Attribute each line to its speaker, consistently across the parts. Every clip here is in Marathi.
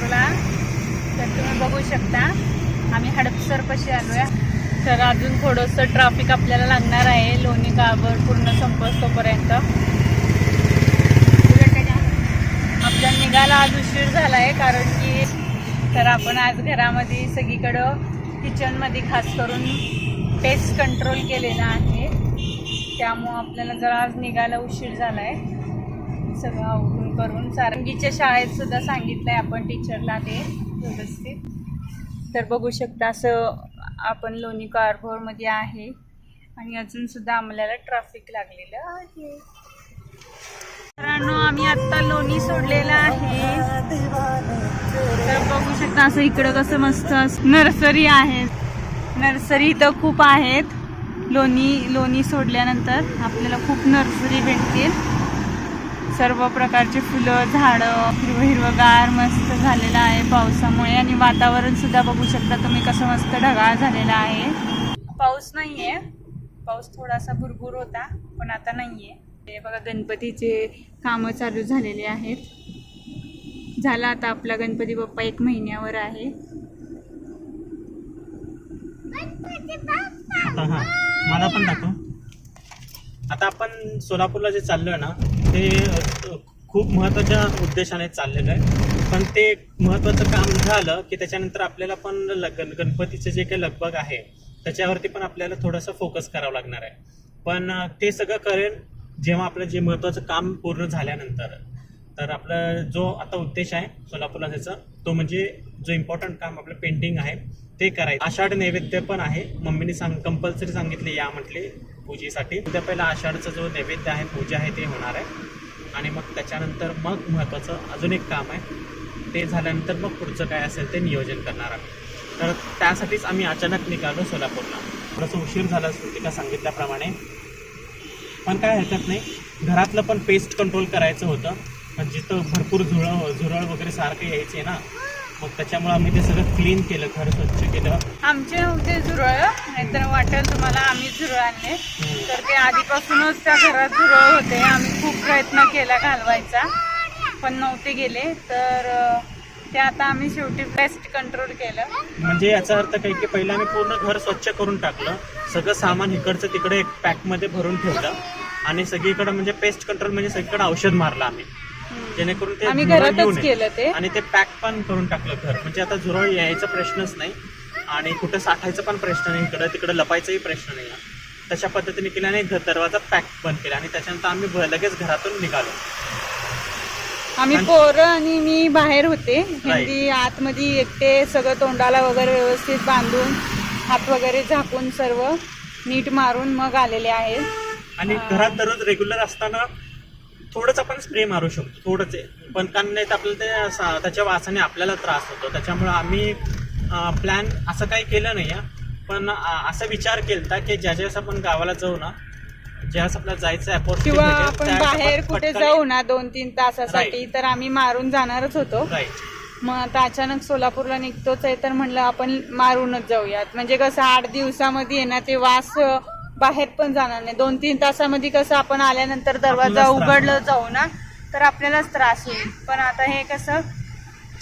Speaker 1: बाजूला तर तुम्ही बघू शकता आम्ही हडपसर कशी आलोया. तर अजून थोडंसं ट्रॅफिक आपल्याला लागणार आहे. लोणी गावर पूर्ण संपस्तोपर्यंत. आपल्या निघाला आज उशीर झाला आहे कारण की तर आपण आज घरामध्ये सगळीकडं किचनमध्ये खास करून टेस्ट कंट्रोल केलेला आहे. त्यामुळं आपल्याला जरा आज निघायला उशीर झाला आहे सगळं करून सारंगीच्या शाळेत सुद्धा सांगितलंय आपण टीचरला ते व्यवस्थित. तर बघू शकता असं आपण लोणी कारभोरमध्ये आहे. आणि अजून सुद्धा आम्हाला ट्रॅफिक लागलेलं आहे. मित्रांनो आम्ही आत्ता लोणी सोडलेलं आहे. तर बघू शकता असं इकडं कसं मस्त नर्सरी आहे. नर्सरी इथं खूप आहेत. लोणी लोणी सोडल्यानंतर आपल्याला खूप नर्सरी भेटतील. सर्व प्रकारचे फुलं झाडं हिरवं हिरवंगार मस्त झालेलं आहे पावसामुळे आणि वातावरण सुद्धा बघू शकता तुम्ही कसं मस्त ढगाळ झालेलं आहे. पाऊस नाहीये. पाऊस थोडासा भुरभुर होता पण आता नाहीये. हे बघा गणपतीचे कामं चालू झालेले आहेत. झाला आता आपला गणपती बाप्पा एक महिन्यावर आहे.
Speaker 2: आता हा मला पण दाखव. आता आपण सोलापूरला जे चाललोय ना ते खूप महत्त्वाच्या उद्देशाने चाललेलं आहे. पण ते महत्वाचं काम झालं की त्याच्यानंतर आपल्याला पण गण गणपतीचं जे काही लगबग आहे त्याच्यावरती पण आपल्याला थोडंसं फोकस करावं लागणार आहे. पण ते सगळं करेल जेव्हा आपलं जे महत्वाचं काम पूर्ण झाल्यानंतर. तर आपला जो आता उद्देश आहे सोलापूरला त्याचा तो म्हणजे जो इम्पॉर्टंट काम आपलं पेंटिंग आहे ते करायचं. आषाढ नैवेद्य पण आहे. मम्मीने सांग कंपल्सरी सांगितले या म्हटले. पूजेसाठी. उद्या पहिला आषाढचा जो नैवेद्य आहे पूजा आहे ते होणार आहे. आणि मग त्याच्यानंतर मग महत्त्वाचं अजून एक काम आहे. ते झाल्यानंतर मग पुढचं काय असेल ते नियोजन करणार आम्ही. तर त्यासाठीच आम्ही अचानक निघालो सोलापूरला. थोडंसं उशीर झाला स्मृतिका सांगितल्याप्रमाणे. पण काय हरकत नाही. घरातलं पण पेस्ट कंट्रोल करायचं होतं. पण जिथं भरपूर झुरळ झुरळ वगैरे सारखं यायचे ना मग त्याच्यामुळे आम्ही ते सगळं क्लीन केलं घर स्वच्छ केलं.
Speaker 1: आमचे नव्हते झुरळ नाहीतर वाटेल तुम्हाला आम्ही झुरळ आणले. तर ते आधीपासूनच त्या घरात झुरळ होते. आम्ही खूप प्रयत्न केला घालवायचा पण नव्हते गेले. तर ते आता आम्ही शेवटी बेस्ट कंट्रोल केलं.
Speaker 2: म्हणजे याचा अर्थ काय की पहिलं आम्ही पूर्ण घर स्वच्छ करून टाकलं. सगळं सामान इकडचं तिकडे एक पॅकमध्ये भरून ठेवलं. आणि सगळीकडे म्हणजे पेस्ट कंट्रोल म्हणजे सगळीकडे औषध मारलं आम्ही. जेणेकरून ते
Speaker 1: आम्ही घरातच. केलं ते.
Speaker 2: आणि ते पॅक पण करून टाकलं घर. म्हणजे आता झुरळ यायचा प्रश्नच नाही. आणि कुठं साठायचा पण प्रश्न नाही. इकडं तिकडं लपायचाही प्रश्न नाही. तशा पद्धतीने केल्याने घर दरवाजा पॅक बंद केला. आणि त्याच्यानंतर आम्ही ब- लगेच घरातून निघालो.
Speaker 1: आम्ही पोरं आणि मी बाहेर होते. हिंदी आतमध्ये एकटे सगळं तोंडाला वगैरे व्यवस्थित बांधून हात वगैरे झाकून सर्व नीट मारून मग आलेले आहे
Speaker 2: आणि घरात दररोज रेग्युलर असताना थोडंच आपण स्प्रे मारू शकतो थोडंच आहे. पण कारण नाही तर आपल्याला ते त्याच्या वासाने आपल्याला त्रास होतो. त्याच्यामुळे आम्ही प्लॅन असं काही केलं नाही आहे. पण असा विचार केला की ज्या ज्यावेळेस आपण गावाला जाऊ ना ज्यावेळेस आपल्याला जायचं opportunity
Speaker 1: किंवा आपण बाहेर कुठे जाऊ ना दोन तीन तासासाठी. तर आम्ही मारून जाणारच होतो. मग आता अचानक सोलापूरला निघतोच आहे तर म्हणलं आपण मारूनच जाऊयात. म्हणजे कसं आठ दिवसामध्ये आहे ना ते वास बाहेर पण जाणार नाही. दोन तीन तासामध्ये कसं आपण आल्यानंतर दरवाजा उघडलं जाऊ ना तर आपल्यालाच त्रास होईल. पण आता हे कसं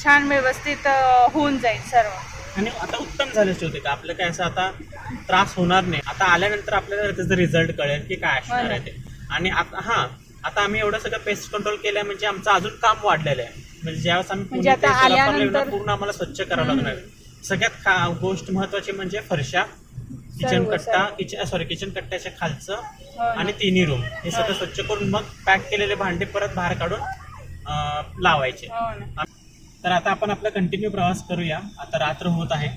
Speaker 1: छान व्यवस्थित होऊन जाईल सर्व.
Speaker 2: आणि आता उत्तम झालं होते का आपलं काय असं आता त्रास होणार नाही. आता आल्यानंतर आपल्याला त्याचा रिझल्ट कळेल की काय असणार
Speaker 1: हो
Speaker 2: आहे ते. आणि आता हा आता आम्ही एवढं सगळं पेस्ट कंट्रोल केलंय म्हणजे आमचं अजून काम वाढलेलं आहे. म्हणजे ज्यावेळेस आम्ही
Speaker 1: म्हणजे
Speaker 2: पूर्ण आम्हाला स्वच्छ करावं लागणार सगळ्यात गोष्ट महत्वाची म्हणजे फरशा. किचन
Speaker 1: सर्व,
Speaker 2: कट्टा
Speaker 1: सर्व.
Speaker 2: किचन सॉरी किचन कट्ट्याच्या खालचं
Speaker 1: हो ना.
Speaker 2: आणि तिन्ही रूम हे सगळं स्वच्छ करून मग पॅक केलेले भांडे परत बाहेर काढून अं, लावायचे.
Speaker 1: हो ना.
Speaker 2: तर आता आपण आपला कंटिन्यू प्रवास करूया. आता रात्र होत आहे.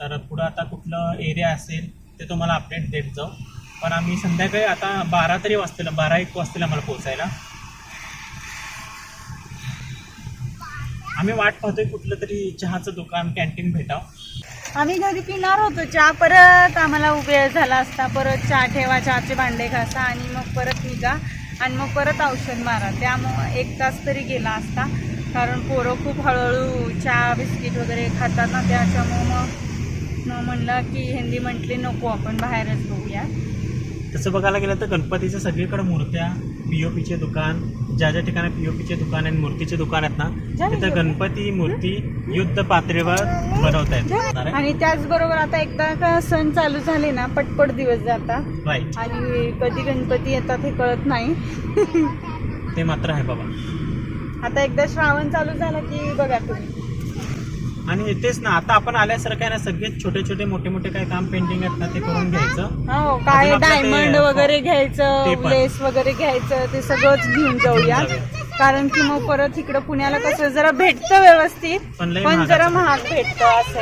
Speaker 2: तर पुढं आता कुठलं एरिया असेल ते तुम्हाला अपडेट देत जाऊ. पण आम्ही संध्याकाळी आता बारा तरी वाजतील बारा एक वाजतील आम्हाला पोहोचायला. आम्ही वाट पाहतोय कुठलं तरी चहाचं दुकान कॅन्टीन भेटाव.
Speaker 1: आम्ही घरी पिणार होतो चहा. परत आम्हाला उभे झाला असता. परत चहा ठेवा चहाचे भांडे घासा आणि मग परत निघा. आणि मग परत औषध मारा. त्यामुळं एक तास तरी गेला असता. कारण पोरं खूप हळूहळू चहा बिस्किट वगैरे खातात ना त्याच्यामुळं मग मग म्हणलं की हिंदी म्हटली नको आपण बाहेरच बघूया.
Speaker 2: तसं बघायला गेलं तर गणपतीच्या सगळीकडे मूर्त्या पीओपीचे दुकान ज्या ज्या ठिकाणी पीओपीचे दुकान आहेत मूर्तीचे दुकान आहेत ना तिथं? गणपती मूर्ती युद्ध पातळीवर बनवत आहेत
Speaker 1: आणि त्याचबरोबर आता एकदा का सण चालू झाले ना पटपट दिवस जातात. आणि कधी गणपती येतात हे कळत नाही.
Speaker 2: ते मात्र आहे बाबा.
Speaker 1: आता एकदा श्रावण चालू झाला की बघा तुम्ही.
Speaker 2: आणि तेच ना आता आपण आल्यासारखं आहे ना सगळे छोटे छोटे मोठे मोठे काय काम पेंटिंग आहेत ना ते करून घ्यायचं
Speaker 1: हो काय
Speaker 2: अजून आपलं ते-
Speaker 1: डायमंड वगैरे
Speaker 2: ते
Speaker 1: घ्यायचं
Speaker 2: पण.
Speaker 1: लेस वगैरे घ्यायचं ते सगळंच घेऊन जाऊया. कारण की मग परत इकडं पुण्याला कसं जरा भेटतं व्यवस्थित
Speaker 2: पण लय
Speaker 1: पण
Speaker 2: महागाचं.
Speaker 1: जरा महाग भेटतं असं.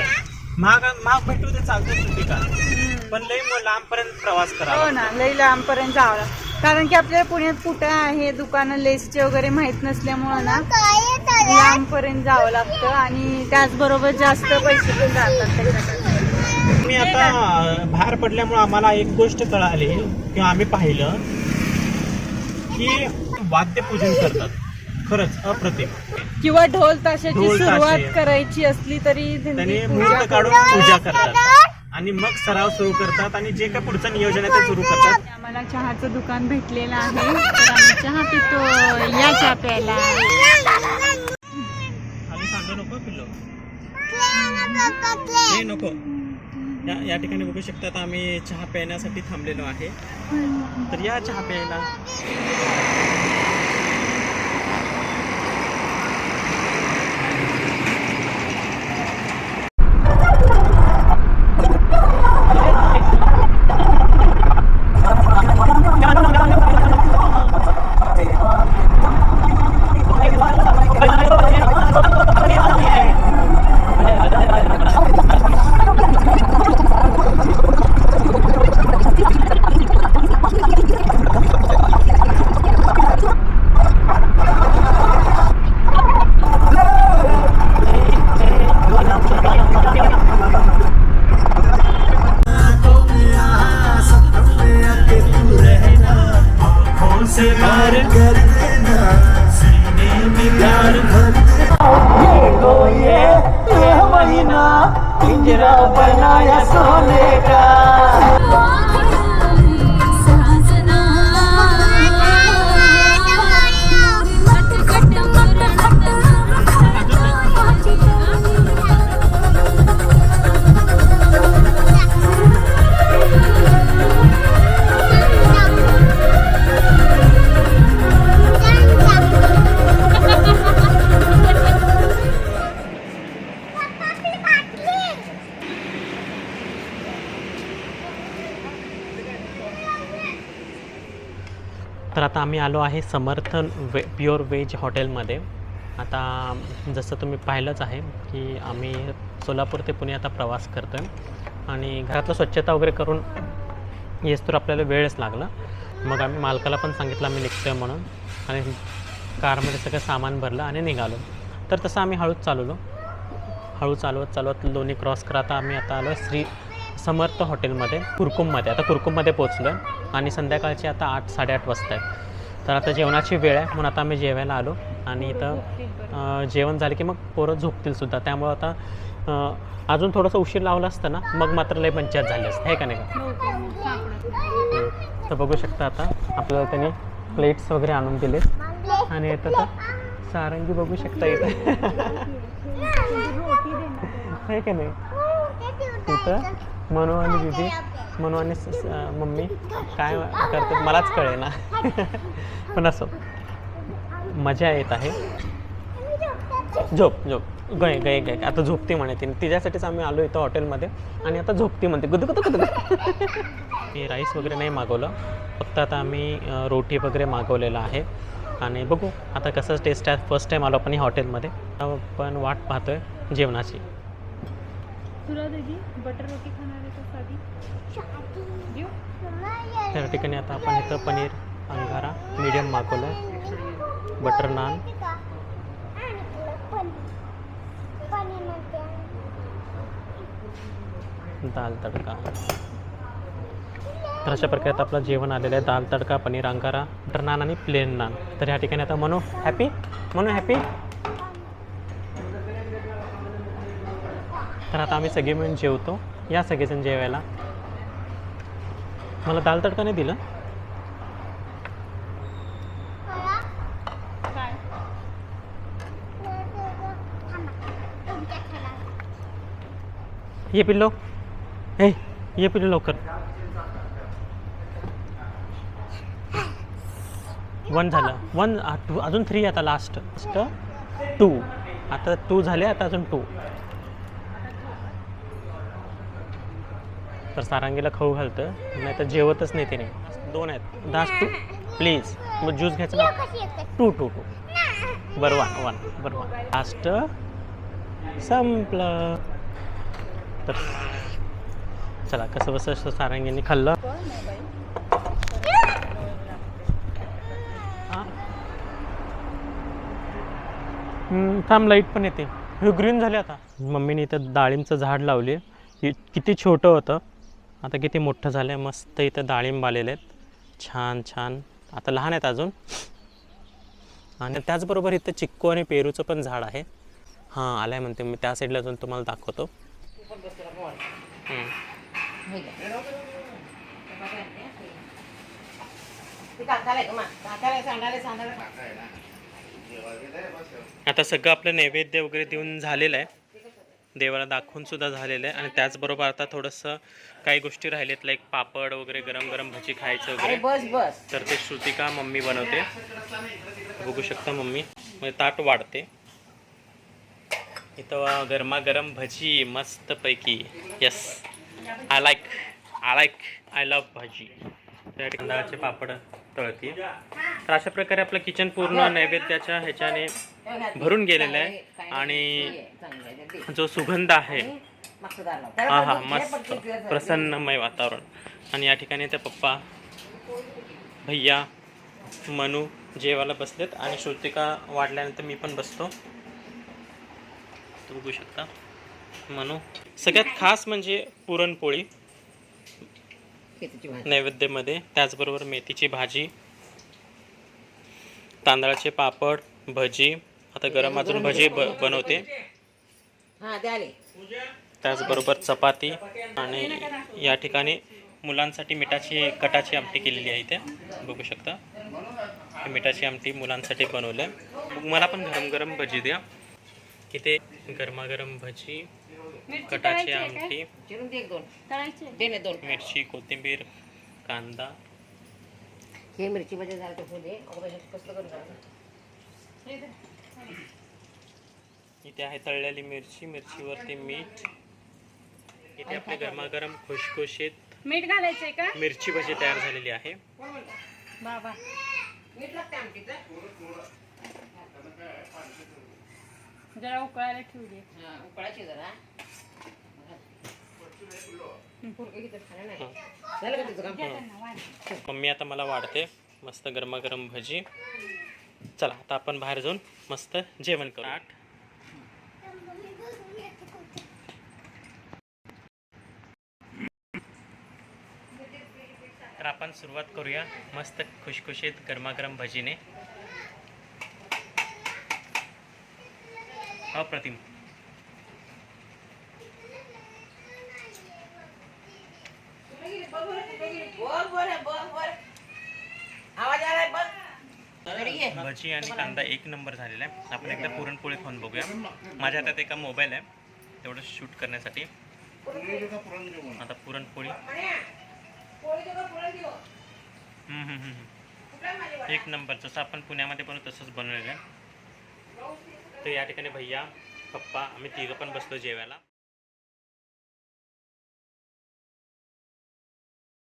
Speaker 2: महाग महाग भेटू ते चालतं सुट्टी का पण लई मग लांबपर्यंत प्रवास
Speaker 1: हो ना लई लांबपर्यंत जावं लागतं कारण की आपल्याला पुण्यात कुठं आहे दुकानं लेसचे वगैरे माहीत नसल्यामुळं ना लांबपर्यंत जावं लागतं आणि त्याचबरोबर जास्त पैसे पण जातात त्याच्याकडे
Speaker 2: मी आता बाहेर पडल्यामुळे आम्हाला एक गोष्ट कळाली किंवा आम्ही पाहिलं की वाद्यपूजन करतात. खरंच अप्रतिम.
Speaker 1: किंवा ढोल ताशाची. सुरुवात करायची असली तरी
Speaker 2: त्यांनी मुहूर्त काढून पूजा करतात. आणि मग सराव सुरू करतात आणि जे काय पुढचं नियोजन आहे ते सुरू करतात.
Speaker 1: आम्हाला चहाचं दुकान भेटलेलं आहे. तर आम्ही चहा पितो. या चहा प्यायला.
Speaker 2: आम्ही सांगू नको पिल्लो. हे नको. या या ठिकाणी बघू शकता आता आम्ही चहा प्यायण्यासाठी थांबलेलो आहे. तर या चहा प्यायला.
Speaker 3: पिंजरा बनाया
Speaker 2: सोने का। आता आम्ही आलो आहे समर्थन वे प्युअर व्हेज हॉटेलमध्ये. आता जसं तुम्ही पाहिलंच आहे की आम्ही सोलापूर ते पुणे आता प्रवास करतो आहे आणि घरातलं स्वच्छता वगैरे करून येस तर आपल्याला वेळच लागला. मग आम्ही मालकाला पण सांगितलं आम्ही निघतो आहे म्हणून. आणि कारमध्ये सगळं सामान भरलं आणि निघालो. तर तसं आम्ही हळूच चालवलो. हळू चालवत चालवत लोणी क्रॉस करत आता आम्ही आता आलो श्री समर्थ हॉटेलमध्ये कुरकुममध्ये. आता कुरकुममध्ये पोचलो आहे आणि संध्याकाळचे आता आठ साडेआठ वाजता आहे तर आता जेवणाची वेळ आहे म्हणून आता आम्ही जेवायला आलो. आणि इथं जेवण झालं की मग पोरं झोपतील सुद्धा. त्यामुळं आता अजून थोडंसं उशीर लावलं असतं ना मग मात्र लय पंचायत झाली असते. हे का नाही का? तर बघू शकता आता आपल्याला त्यांनी प्लेट्स वगैरे आणून दिले आणि इथं तर सारंगी बघू शकता इथं. आहे का नाही? तिथं मनू आणि दिदी मनू आणि मम्मी काय करतात मलाच कळे ना पण असं मजा येत आहे. झोप झोप. गय गय गय. आता झोपते म्हणे तिने. तिच्यासाठीच आम्ही आलो इथं हॉटेलमध्ये आणि आता झोपते म्हणते. गुद गुद गुद मी राईस वगैरे नाही मागवलं. फक्त आता आम्ही रोटी वगैरे मागवलेलं आहे. आणि बघू आता कसं टेस्ट आहे. फर्स्ट टाईम आलो आपण हॉटेलमध्ये. पण वाट पाहतोय जेवणाची.
Speaker 1: तुला दीदी बटर रोटी खाणार आहे का साधी? देऊ.
Speaker 2: त्या ठिकाणी आता आपण इथं पनीर अंगारा मीडियम मागवलं आहे बटर नान दाल तडका. तर अशा प्रकारे आता आपलं जेवण आलेलं आहे. दाल तडका पनीर अंगारा बटर नान आणि प्लेन नान तर ह्या ठिकाणी आता म्हणू हॅपी म्हणू हॅपी तर आता आम्ही सगळे मिळून जेवतो. या सगळेजण जेवायला. मला दाल तडका नाही दिलं. ये पिल्लो. हे ये पिल्लो लवकर. वन झालं. वन टू अजून थ्री आता लास्ट लास्ट टू आता टू झाले आता अजून टू तर सारंगीला खाऊ घालतं. नाही तर जेवतच नाही तिने. दोन आहेत. दास टू प्लीज मग ज्यूस घ्यायचं ना? Two two two. बरं वन वन बरं वन लास्ट संपलं. तर चला कसं बसं सारंगीने खाल्लं. थांब लाइट पण येते. हे ग्रीन झाले आता. मम्मीने इथं डाळिंबचं झाड लावले. किती छोटं होतं. आता किती मोठं झालं आहे मस्त इथं डाळिंब आलेले आहेत. छान छान. आता लहान आहेत अजून. आणि त्याचबरोबर इथं चिक्कू आणि पेरूचं पण झाड आहे. हां आलं आहे म्हणते मी. त्या साईडला जाऊन तुम्हाला दाखवतो. आता सगळं आपलं नैवेद्य वगैरे देऊन झालेलं आहे. देवाला दाखवून सुद्धा झालेलं आहे. आणि त्याचबरोबर आता थोडंसं काही गोष्टी राहिलेत लाईक पापड वगैरे गरम गरम भजी खायचं वगैरे.
Speaker 3: बस बस.
Speaker 2: तर ते श्रुतिका मम्मी बनवते. बघू शकता मम्मी. म्हणजे ताट वाढते. इथं गरमागरम भजी मस्त पैकी yes I like I like I love bhaji. त्या तांदळाचे पापड. तळती तर अशा प्रकारे आपलं किचन पूर्ण नैवेद्याच्या ह्याच्याने भरून गेलेलं आहे. आणि जो सुगंध आहे. हा हा मस्त. प्रसन्नमय वातावरण. आणि या ठिकाणी ते पप्पा भैया मनू जेवायला बसलेत. आणि श्रुतिका वाढल्यानंतर मी पण बसतो. तुम्ही बघू शकता. मनू सगळ्यात खास म्हणजे पुरणपोळी. नैवेद्यामध्ये त्याचबरोबर मेथीची भाजी तांदळाचे पापड भजी आता गरम अजून भजी ब बनवते.
Speaker 3: हा द्याले
Speaker 2: त्याचबरोबर चपाती आणि या ठिकाणी मुलांसाठी मिठाची कटाची आमटी केलेली आहे इथे. बघू शकता. ही मिठाची आमटी मुलांसाठी बनवलं आहे. मला पण गरम गरम भजी द्या. इथे गरमागरम भजी कटाची? आमटी.
Speaker 3: चिरून दे एक दोन.
Speaker 1: तळायची आहे?
Speaker 3: दे ना दोन.
Speaker 2: मिरची कोथिंबीर कांदा.
Speaker 3: हे मिरची मध्ये झालं ते होऊ दे. करून.
Speaker 1: हे.
Speaker 2: इथे आहे तळलेली मिरची. मिरचीवरती मीठ. इथे आपले गरमागरम खुशखुशीत
Speaker 1: मीठ घालायचंय का?
Speaker 2: मिरची भजी तयार झालेली आहे.
Speaker 1: बाबा
Speaker 3: मीठ लागते आमटीचं
Speaker 1: जरा उकळायला ठेवू दे.
Speaker 3: हा उकळायची जरा फुलकं किती खाणं नाही झालं का तुझं काम
Speaker 1: द्या त्यांना वाढ.
Speaker 2: मम्मी आता मला वाढते. मस्त गरमागरम भजी. चला आता आपण बाहेर जाऊन मस्त जेवण करू. आठ. तर आपण सुरुवात करूया मस्त खुशखुशीत गरमागरम भजीने. अप्रतिम. भजी आणि कांदा एक नंबर झालेला आहे. आपण एकदा पुरणपोळी खाऊन बघूया. माझ्या हातात एका मोबाईल आहे. तेवढं शूट करण्यासाठी. आता पुरणपोळी. एक नंबर जसं आपण पुण्यामध्ये पण तसंच बनवलेलं आहे. तर या ठिकाणी भैया पप्पा आम्ही तिघं पण बसलो जेवायला.